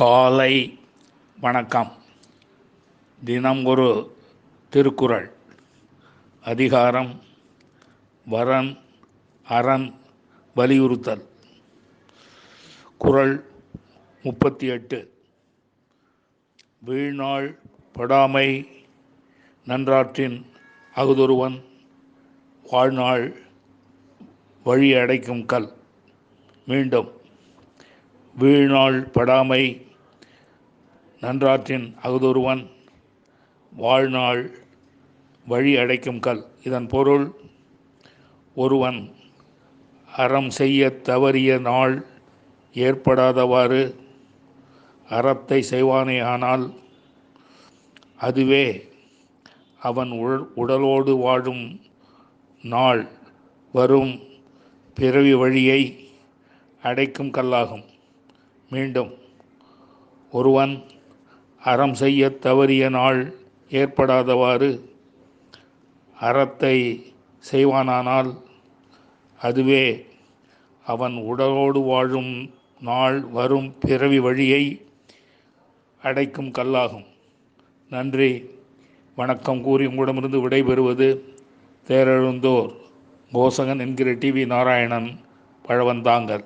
காலை வணக்கம். தினம் ஒரு திருக்குறள். அதிகாரம் வரன் அரண் வலியுறுத்தல். குறள் முப்பத்தி எட்டு வீழ்நாள் படாமை நன்றாற்றின் அகுதொருவன் வாழ்நாள் வழி அடைக்கும் கல். மீண்டும் வீழ்நாள் படாமை நன்றாற்றின் அகுதொருவன் வாழ்நாள் வழி அடைக்கும் கல். இதன் பொருள் ஒருவன் அறம் செய்ய தவறிய நாள் ஏற்படாதவாறு அறத்தை செய்வானே ஆனால் அதுவே அவன் உள் உடலோடு வாழும் நாள் வரும் பிறவி வழியை அடைக்கும் கல்லாகும். மீண்டும் ஒருவன் அறம் செய்ய தவறிய நாள் ஏற்படாதவாறு அறத்தை செய்வானானால் அதுவே அவன் உடலோடு வாழும் நாள் வரும் பிறவி வழியை அடைக்கும் கல்லாகும். நன்றி. வணக்கம் கூறி உங்களிடமிருந்து விடைபெறுவது தேரெழுந்தோர் கோசகன் என்கிற டிவி நாராயணன் பழவந்தாங்கல்.